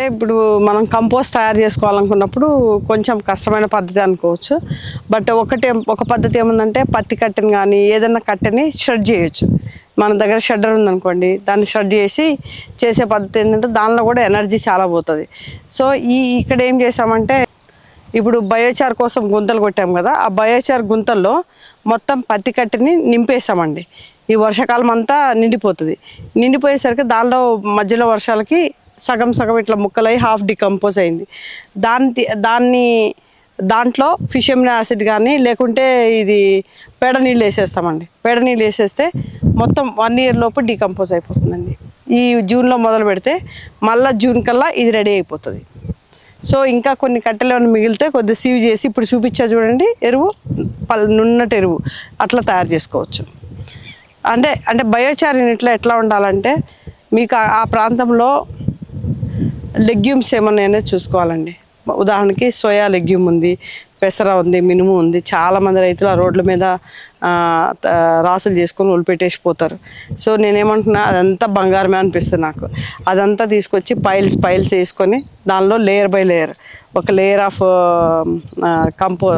అంటే ఇప్పుడు మనం కంపోస్ట్ తయారు చేసుకోవాలనుకున్నప్పుడు కొంచెం కష్టమైన పద్ధతి అనుకోవచ్చు. బట్ ఒకటి ఒక పద్ధతి ఏముందంటే పత్తి కట్టెని కానీ ఏదైనా కట్టెని షెడ్ చేయొచ్చు. మన దగ్గర షెడ్డర్ ఉందనుకోండి దాన్ని షెడ్ చేసి చేసే పద్ధతి ఏంటంటే దానిలో కూడా ఎనర్జీ చాలా పోతుంది. సో ఈ ఇక్కడ ఏం చేసామంటే ఇప్పుడు బయోచార్ కోసం గుంతలు కొట్టాం కదా ఆ బయోచార్ గుంతల్లో మొత్తం పత్తి కట్టెని నింపేసామండి. ఈ వర్షాకాలం అంతా నిండిపోతుంది. నిండిపోయేసరికి దానిలో మధ్యలో వర్షాలకి సగం సగం ఇట్లా ముక్కలై హాఫ్ డికంపోజ్ అయింది. దాన్ని దాన్ని దాంట్లో ఫిషియమిన్ యాసిడ్ కానీ లేకుంటే ఇది పేడ నీళ్ళు వేసేస్తామండి. పేడ నీళ్ళు వేసేస్తే మొత్తం వన్ ఇయర్ లోపు డికంపోజ్ అయిపోతుందండి. ఈ జూన్లో మొదలు పెడితే మళ్ళీ జూన్ కల్లా ఇది రెడీ అయిపోతుంది. సో ఇంకా కొన్ని కట్టెలు మిగిలితే కొద్దిగా సీవ్ చేసి ఇప్పుడు చూపించా చూడండి ఎరువు పల్ నున్నటి ఎరువు అట్లా తయారు చేసుకోవచ్చు. అంటే అంటే బయోచార్ యూనిట్లో ఎట్లా ఉండాలంటే మీకు ఆ ప్రాంతంలో లెగ్యూమ్స్ ఏమన్నా చూసుకోవాలండి. ఉదాహరణకి సోయా లెగ్యూమ్ ఉంది పెసర ఉంది మినుము ఉంది. చాలామంది రైతులు ఆ రోడ్ల మీద రాసులు చేసుకొని ఒలిపెట్టేసిపోతారు సో నేనేమంటున్నా అదంతా బంగారమే అనిపిస్తుంది నాకు. అదంతా తీసుకొచ్చి పైల్స్ పైల్స్ వేసుకొని దానిలో లేయర్ బై లేయర్ ఒక లేయర్ ఆఫ్ కంపో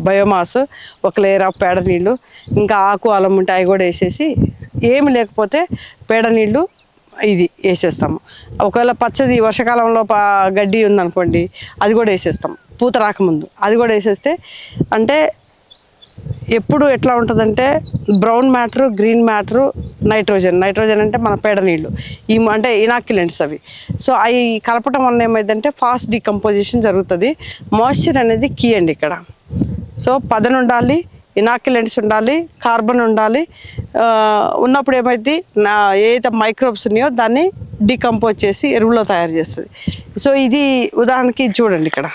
బయోమాస్ ఒక లేయర్ ఆఫ్ పేడ నీళ్ళు ఇంకా ఆకు అలం ఉంటే అవి కూడా వేసేసి ఏమి లేకపోతే పేడ నీళ్ళు ఇది వేసేస్తాము. ఒకవేళ పచ్చది వర్షాకాలంలో గడ్డి ఉందనుకోండి అది కూడా వేసేస్తాం. పూత రాకముందు అది కూడా వేసేస్తే అంటే ఎప్పుడు ఎట్లా ఉంటుందంటే brown matter green matter nitrogen. Nitrogen అంటే మన పేడ నీళ్ళు. ఈ మ- అంటే ఇనాక్యులెంట్స్ అవి. సో అవి కలపటం వల్ల ఏమైందంటే ఫాస్ట్ డికంపోజిషన్ జరుగుతుంది. మాయిశ్చర్ అనేది కీ అండి ఇక్కడ. సో పదనుండాలి ఉండాలి ఇనాక్యులెంట్స్ ఉండాలి కార్బన్ ఉండాలి. ఉన్నప్పుడు ఏమైంది నా ఏదైతే మైక్రోబ్స్ ఉన్నాయో దాన్ని డికంపోజ్ చేసి ఎరువులో తయారు చేస్తుంది. సో ఇది ఉదాహరణకి చూడండి ఇక్కడ.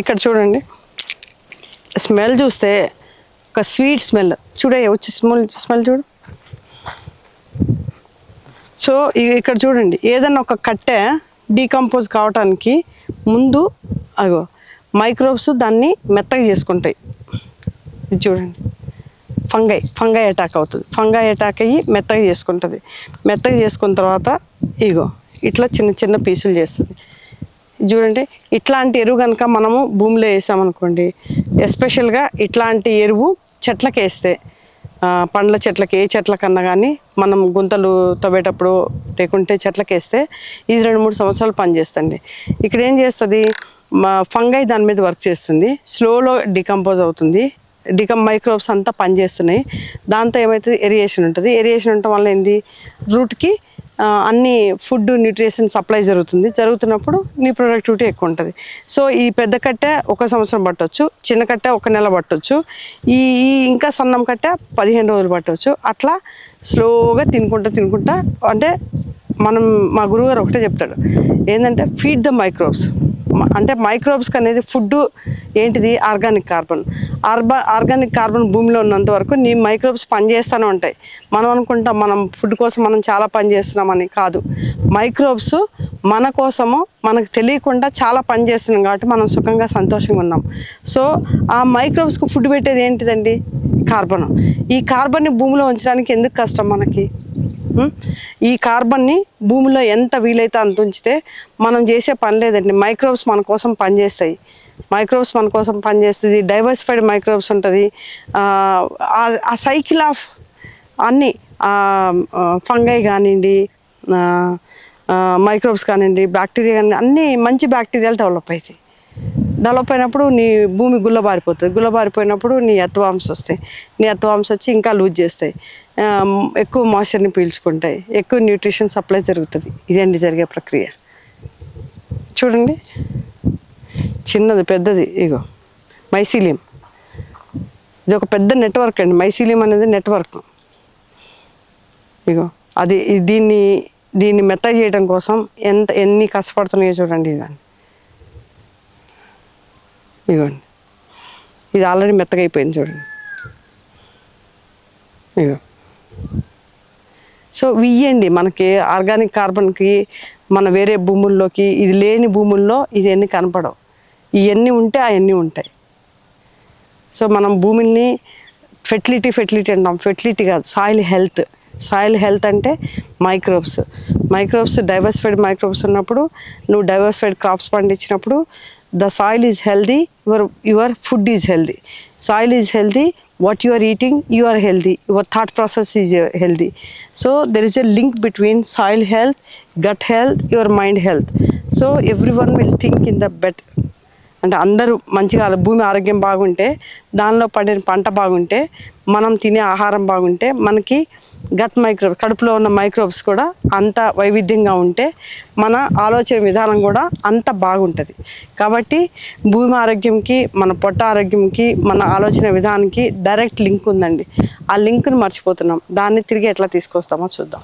ఇక్కడ చూడండి. స్మెల్ చూస్తే ఒక స్వీట్ స్మెల్. చూడే వచ్చి స్మెల్ స్మెల్ చూడు. సో ఇక్కడ చూడండి ఏదైనా ఒక కట్టె డీకంపోజ్ కావటానికి ముందు అగో మైక్రోబ్స్ దాన్ని మెత్తగా చేసుకుంటాయి. ఇది చూడండి ఫంగై ఫంగై అటాక్ అవుతుంది. ఫంగై అటాక్ అయ్యి మెత్తగా చేసుకుంటుంది. మెత్తగా చేసుకున్న తర్వాత ఇగో ఇట్లా చిన్న చిన్న పీసులు చేస్తుంది. చూడండి ఇట్లాంటి ఎరువు కనుక మనము భూమిలో వేసామనుకోండి ఎస్పెషల్గా ఇట్లాంటి ఎరువు చెట్లకేస్తే పండ్ల చెట్లకి ఏ చెట్లకన్నా కానీ మనం గుంతలు తవ్వేటప్పుడు లేకుంటే చెట్లకి వేస్తే ఇది రెండు మూడు సంవత్సరాలు పనిచేస్తుంది ఇక్కడ ఏం చేస్తుంది? మా ఫంగై దాని మీద వర్క్ చేస్తుంది. స్లోలో డికంపోజ్ అవుతుంది. డికం మైక్రోబ్స్ అంతా పనిచేస్తున్నాయి దాంతో ఏమవుతుంది ఎరియేషన్ ఉంటుంది. ఎరియేషన్ ఉండటం వల్ల ఏంది? రూట్కి అన్ని ఫుడ్ న్యూట్రిషన్ సప్లై జరుగుతుంది. జరుగుతున్నప్పుడు నీ ప్రొడక్టివిటీ ఎక్కువ ఉంటుంది. సో ఈ పెద్ద కట్టె ఒక సంవత్సరం పట్టవచ్చు చిన్న కట్టె ఒక నెల పట్టవచ్చు ఈ ఈ ఇంకా సన్నం కట్టె పదిహేను రోజులు పట్టవచ్చు అట్లా స్లోగా తినుకుంటా తినుకుంటా అంటే మనం మా గురువుగారు ఒకటే చెప్తాడు ఏంటంటే ఫీడ్ ద మైక్రోబ్స్ అంటే మైక్రోబ్స్కి అనేది ఫుడ్ ఏంటిది? Organic carbon. ARBA organic carbon భూమిలో ఉన్నంత వరకు నీ మైక్రోబ్స్ పనిచేస్తూనే ఉంటాయి. మనం అనుకుంటాం మనం ఫుడ్ కోసం మనం చాలా పని చేస్తున్నామని కాదు. మైక్రోబ్స్ మన కోసము మనకు తెలియకుండా చాలా పని చేస్తున్నాం కాబట్టి మనం సుఖంగా సంతోషంగా ఉన్నాం. సో ఆ మైక్రోబ్స్కి ఫుడ్ పెట్టేది ఏంటిదండి? కార్బన్. ఈ కార్బన్ని భూమిలో ఉంచడానికి ఎందుకు కష్టం మనకి? ఈ కార్బన్ని భూమిలో ఎంత వీలైతే అంత ఉంచితే మనం చేసే పని లేదండి. మైక్రోబ్స్ మన కోసం పనిచేస్తాయి. మైక్రోబ్స్ మన కోసం పనిచేస్తుంది. డైవర్సిఫైడ్ మైక్రోబ్స్ ఉంటుంది. ఆ సైకిల్ ఆఫ్ అన్నీ ఫంగై కానివ్వండి మైక్రోబ్స్ కానివ్వండి బ్యాక్టీరియా కానీ అన్నీ మంచి బ్యాక్టీరియాలు డెవలప్ అవుతాయి డెవలప్ అయినప్పుడు నీ భూమి గుల్లబారిపోతుంది. గుల్లబారిపోయినప్పుడు నీ ఎత్వాంశ వస్తాయి. నీ ఎత్వాంశ వచ్చి ఇంకా లూజ్ చేస్తాయి. ఎక్కువ మాయిశ్చర్ని పీల్చుకుంటాయి. ఎక్కువ న్యూట్రిషన్ సప్లై జరుగుతుంది. ఇదండి జరిగే ప్రక్రియ. చూడండి. చిన్నది పెద్దది. ఇగో. మైసీలియం ఇది ఒక పెద్ద నెట్వర్క్ అండి. మైసీలియం అనేది నెట్వర్క్ ఇగో. అది దీన్ని దీన్ని మెత్త చేయడం కోసం ఎంత ఎన్ని కష్టపడుతున్నాయో చూడండి ఇదాన్ని ఇగోండి. ఇది ఆల్రెడీ మెత్తగా అయిపోయింది చూడండి. ఇగో. సో ఇవ్వండి మనకి ఆర్గానిక్ కార్బన్కి మన వేరే భూముల్లోకి ఇది లేని భూముల్లో ఇవన్నీ కనపడవు. ఇవన్నీ ఉంటే అవన్నీ ఉంటాయి. సో మనం భూమిని ఫెర్టిలిటీ ఫెర్టిలిటీ అంటాం. ఫెర్టిలిటీ కాదు సాయిల్ హెల్త్. సాయిల్ హెల్త్ అంటే మైక్రోబ్స్. మైక్రోబ్స్ డైవర్సిఫైడ్ మైక్రోబ్స్ ఉన్నప్పుడు నువ్వు డైవర్సిఫైడ్ క్రాప్స్ పండించినప్పుడు the soil is healthy your your food is healthy. Soil is healthy what you are eating you are healthy your thought process is healthy so there is a link between soil health gut health your mind health so everyone will think in the bet అంటే అందరూ మంచిగా భూమి ఆరోగ్యం బాగుంటే దానిలో పడిన పంట బాగుంటే మనం తినే ఆహారం బాగుంటే మనకి గట్ మైక్రోబ్స్ కడుపులో ఉన్న మైక్రోబ్స్ కూడా అంత వైవిధ్యంగా ఉంటే మన ఆలోచన విధానం కూడా అంత బాగుంటుంది. కాబట్టి భూమి ఆరోగ్యంకి మన పొట్ట ఆరోగ్యంకి మన ఆలోచన విధానానికి డైరెక్ట్ లింక్ ఉందండి. ఆ లింక్ని మర్చిపోతున్నాం. దాన్ని తిరిగి ఎట్లా తీసుకొస్తామో చూద్దాం.